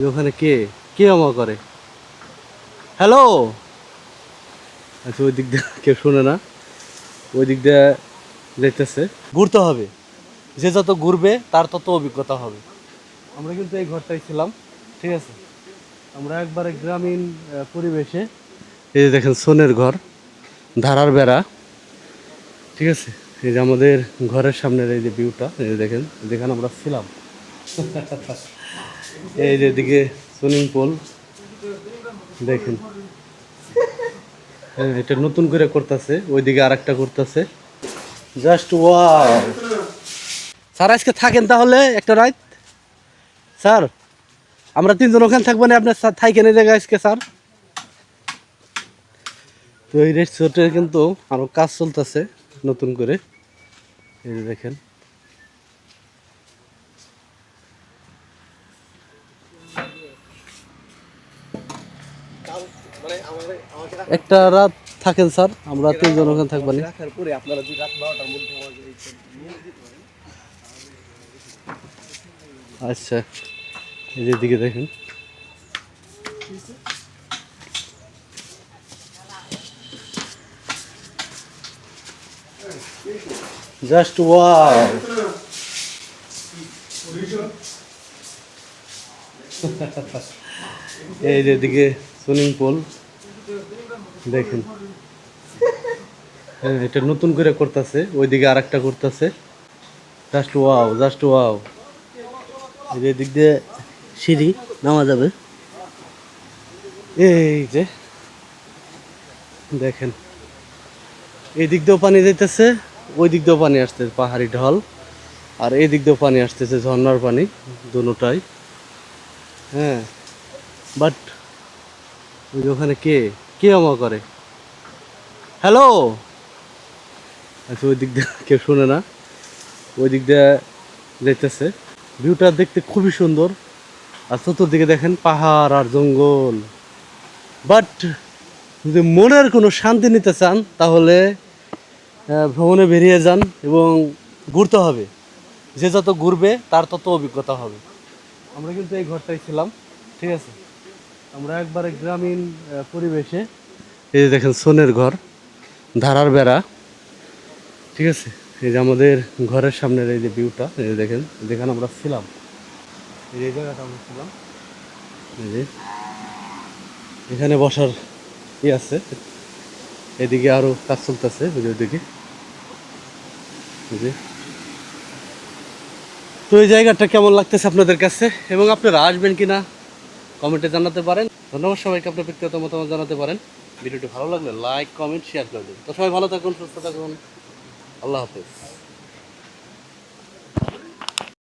ওখানে কে? কে আমা করে হ্যালো আচ্ছা ওই দিক দিয়ে কেউ শোনে না। ওই দিক দিয়ে যেতেছে ঘুরতে হবে। যে যত ঘুরবে, তার তত অভিজ্ঞতা হবে। আমরা কিন্তু এই ঘরটাই ছিলাম, ঠিক আছে? আমরা একবারে গ্রামীণ পরিবেশে, এই যে দেখেন সোনের ঘর, ধারার বেড়া, ঠিক আছে? এই যে আমাদের ঘরের সামনের এই যে ভিউটা এই যে দেখেন, যেখানে আমরা ছিলাম। এই যে দিকে সুইমিং পুল। দেখেন। হ্যাঁ এটা নতুন করে করতেছে, ওইদিকে আর একটা করতেছে। Just wow. স্যার, আজকে থাকেন তাহলে একটা রাত? স্যার, আমরা তিনজন ওখানে থাকব না আপনার স্যার থাকেন এই জায়গায় আজকে, স্যার? তো এই রেস্টুরেন্টে কিন্তু আরও কাজ চলতেছে নতুন করে। এই দেখেন। একটা রাত থাকেন স্যার। আমরা তিনজন ওখানে থাকব না। আপনারা রাত বারোটার মধ্যে আমাকে এই নিয়ে যেতে পারেন। আচ্ছা এই যে দিকে দেখেন। জাস্ট ওয়াও এই যে দিকে সুইমিং পুল। দেখেন। হ্যাঁ এটা নতুন করে করতেছে, ওইদিকে আর একটা করতেছে। জাস্ট ওয়াও জাস্ট ওয়াও এই যে দিক দিয়ে সিঁড়ি নামা যাবে। এই যে, দেখেন। এই দিক দিয়েও পানি যাইতেছে ওই দিক দিয়েও পানি আসতেছে, পাহাড়ি ঢল। আর এই দিক দিয়েও পানি আসতেছে, ঝর্ণার পানি, দুটাই। হ্যাঁ বাট ওই ওখানে কে? কে আমা করে? হ্যালো আচ্ছা ওই দিক দিয়ে কেউ শোনে না। ওই দিক দিয়ে যাইতেছে। ভিউটা দেখতে খুবই সুন্দর। আর চতুর্দিকে দেখেন পাহাড় আর জঙ্গল। বাট যদি মনের কোনো শান্তি নিতে চান, তাহলে ভ্রমণে বেরিয়ে যান এবং ঘুরতে হবে। যে যত ঘুরবে, তার তত অভিজ্ঞতা হবে। আমরা কিন্তু এই ঘরটাই ছিলাম, ঠিক আছে? আমরা একবারে গ্রামীণ পরিবেশে। এই যে দেখেন সোনের ঘর, ধারার বেড়া, ঠিক আছে? এই যে আমাদের ঘরের সামনের এই যে ভিউটা এই যে দেখেন, যেখানে আমরা ছিলাম। এই যে জায়গাটা আমরা ছিলাম। এই যে এখানে বসার ই আছে। এদিকে আরও কাজ চলতেছে ওই এই যে। তো এই জায়গাটা কেমন লাগতেছে আপনাদের কাছে? এবং আপনারা আসবেন কিনা? কমেন্টে জানাতে পারেন। ধন্যবাদ সবাইকে, আপনার ব্যক্তিগত মতামত জানাতে পারেন। ভিডিওটি ভালো লাগলে লাইক, কমেন্ট শেয়ার করে দেবেন তো সবাই ভালো থাকুন, সুস্থ থাকুন। আল্লাহ হাফেজ।